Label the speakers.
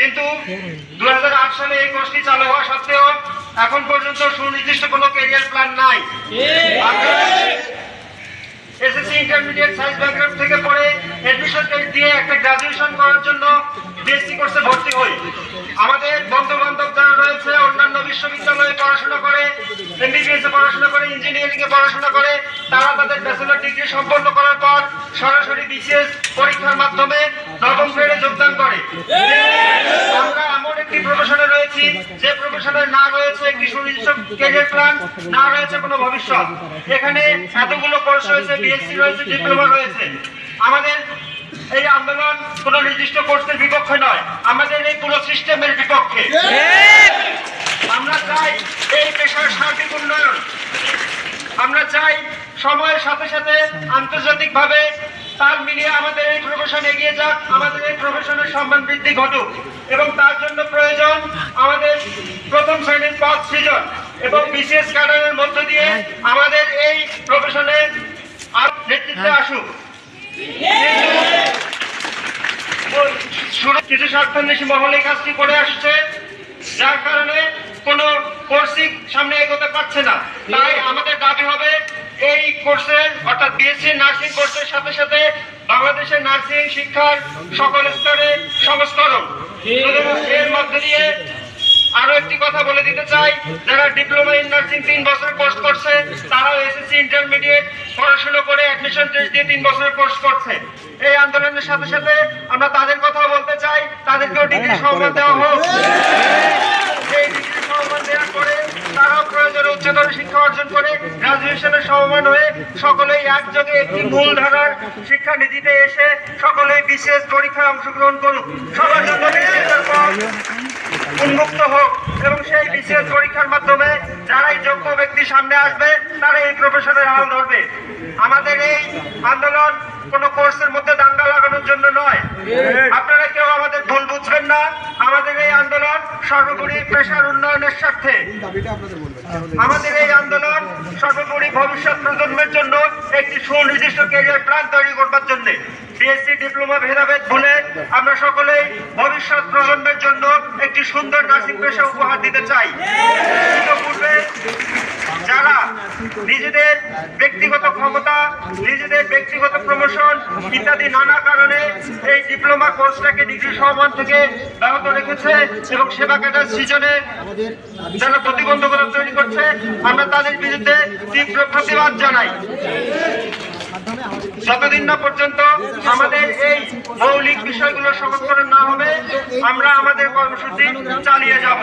Speaker 1: কিন্তু দু সালে এই কোর্সটি চালু হওয়া সত্ত্বেও এখন পর্যন্ত সুনির্দিষ্ট কোনো ক্যারিয়ার প্ল্যান নাই। এসএসসি ইন্টারমিডিয়েট সায়েন্স ব্যাকগ্রাউন্ড থেকে পড়ে এডমিশন টেস্ট দিয়ে একটা গ্রাজুয়েশন করার জন্য বিএসসি কোর্সে ভর্তি হই। আমাদের বন্ধু বান্ধব যারা রয়েছে, অন্যান্য বিশ্ববিদ্যালয়ে পড়াশোনা করে এমবিবিএস এ পড়াশোনা করে ইঞ্জিনিয়ারিং এ পড়াশোনা করে, তারা তাদের ব্যাচেলর ডিগ্রি সম্পন্ন করার পর সরাসরি বিসিএস পরীক্ষার মাধ্যমে নবম গ্রেডে যোগদান করে আমরা এমন একটি প্রফেশনে রয়েছি যে প্রফেশনের না রয়েছে বিপক্ষে নয়, আমাদের এই পুরো সিস্টেমের বিপক্ষে। আমরা চাই এই পেশার সার্বিক উন্নয়ন। আমরা চাই সময়ের সাথে সাথে আন্তর্জাতিকভাবে তাল মিলিয়ে আমাদের এই প্রফেশন এগিয়ে যাক, আমাদের এই প্রফেশনের সম্মান বৃদ্ধি ঘটুক। এবং তার জন্য প্রয়োজন আমাদের প্রথম শ্রেণির এবং বিশেষ ক্যাডারের মধ্য দিয়ে আমাদের এই প্রফেশনে নেতৃত্বে আসুক। শুরু কিছু স্বার্থান্বেষী মহলে এই কাজটি করে আসছে যার কারণে কোনো কোর্সই সামনে এগোতে পারছে না। তাই আমাদের দাবি হবে এই কোর্সের অর্থাৎ বিএসসি নার্সিং কোর্সের সাথে সাথে বাংলাদেশের নার্সিং শিক্ষার সকল স্তরে সংস্করণ। এর মধ্যে দিয়ে আরও একটি কথা বলে দিতে চাই। যারা ডিপ্লোমা ইন নার্সিং তিন বছর কোর্স করছে তারাও এসএসসি ইন্টারমিডিয়েট পড়াশোনা করে অ্যাডমিশন টেস্ট দিয়ে তিন বছরের কোর্স করছে। এই আন্দোলনের সাথে সাথে আমরা তাদের কথা বলতে চাই তাদেরকেও ডিগ্রি সম্মান দেওয়া হোক। এই ডিগ্রি সম্মান দেওয়ার পরে তারাও প্রয়োজনে উচ্চতর শিক্ষা অর্জন করে গ্রাজুয়েশনের সমমান হয়ে সকলেই একযোগে একটি মূল ধারার শিক্ষা এসে সকলেই বিশেষ পরীক্ষায় অংশগ্রহণ করুক। সবার জন্য উন্মুক্ত হোক এবং সেই বিশেষ পরীক্ষার মাধ্যমে যারাই যোগ্য ব্যক্তি সামনে আসবে তারা এই প্রফেশনের হাল ধরবে আমাদের এই আন্দোলন কোন কোর্সের মধ্যে দাঙ্গা লাগানোর জন্য নয়। আপনারা কেউ আমাদের ভুল বুঝবেন না। আমাদের এই আন্দোলন সর্বোপরি পেশার উন্নয়নের স্বার্থে। আমাদের এই আন্দোলন সর্বোপরি ভবিষ্যৎ প্রজন্মের জন্য একটি সুনির্দিষ্ট ক্যারিয়ার প্ল্যান তৈরি করবার জন্য। বিএসসি ডিপ্লোমা ভেদাভেদ ভুলে আমরা সকলে ভবিষ্যৎ প্রজন্মের জন্য একটি সুন্দর নার্সিং পেশা উপহার দিতে চাই। যারা নিজেদের ব্যক্তিগত ক্ষমতা, নিজেদের ব্যক্তিগত প্রমোশন ইত্যাদি নানা কারণে এই ডিপ্লোমা কোর্সটাকে ডিগ্রি সমান থেকে ব্যাহত রেখেছে এবং সেবা ক্যাডার সৃজনে যারা প্রতিবন্ধকতা তৈরি করছে, আমরা তাদের বিরুদ্ধে তীব্র প্রতিবাদ জানাই। যতদিন না পর্যন্ত আমাদের এই মৌলিক বিষয়গুলো সংস্করণ না হবে, আমরা আমাদের কর্মসূচি চালিয়ে যাব।